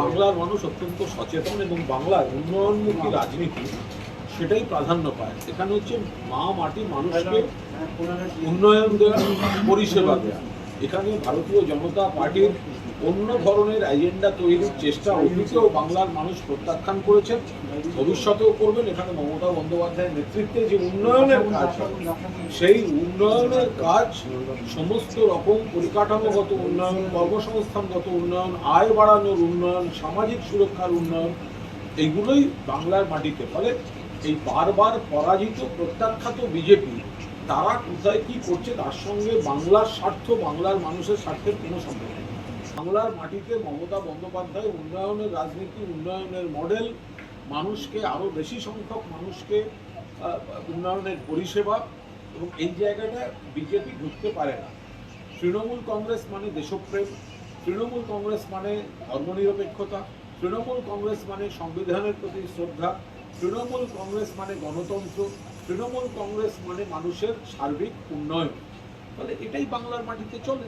বাংলার মানুষ অত্যন্ত সচেতন এবং বাংলার উন্নয়নমুখী রাজনীতি সেটাই প্রাধান্য পায়। সেখানে হচ্ছে মা মাটি মানুষকে উন্নয়ন দেওয়া, পরিষেবা দেওয়া। এখানে ভারতীয় জনতা পার্টির অন্য ধরনের এজেন্ডা তৈরির চেষ্টা অতীতেও বাংলার মানুষ প্রত্যাখ্যান করেছেন, ভবিষ্যতেও করবেন। এখানে মমতা বন্দ্যোপাধ্যায়ের নেতৃত্বে যে উন্নয়নের কাজ সেই উন্নয়নের কাজ সমস্ত রকম পরিকাঠামোগত উন্নয়ন, কর্মসংস্থানগত উন্নয়ন, আয় বাড়ানোর উন্নয়ন, সামাজিক সুরক্ষার উন্নয়ন এইগুলোই বাংলার মাটিতে। ফলে এই বারবার পরাজিত, প্রত্যাখ্যাত বিজেপি তারা কোথায় কি করছে তার সঙ্গে বাংলার স্বার্থ, বাংলার মানুষের স্বার্থের কোনো সম্পর্ক নেই। বাংলার মাটিতে মমতা বন্দ্যোপাধ্যায় উন্নয়নের রাজনীতি, উন্নয়নের মডেল, মানুষকে আরও বেশি সংখ্যক মানুষকে উন্নয়নের পরিষেবা এবং এই জায়গাটা বিজেপি ঢুকতে পারে না। তৃণমূল কংগ্রেস মানে দেশপ্রেম, তৃণমূল কংগ্রেস মানে ধর্মনিরপেক্ষতা, তৃণমূল কংগ্রেস মানে সংবিধানের প্রতি শ্রদ্ধা তৃণমূল কংগ্রেস মানে গণতন্ত্র, তৃণমূল কংগ্রেস মানে মানুষের সার্বিক উন্নয়ন। তাহলে এটাই বাংলার মাটিতে চলে।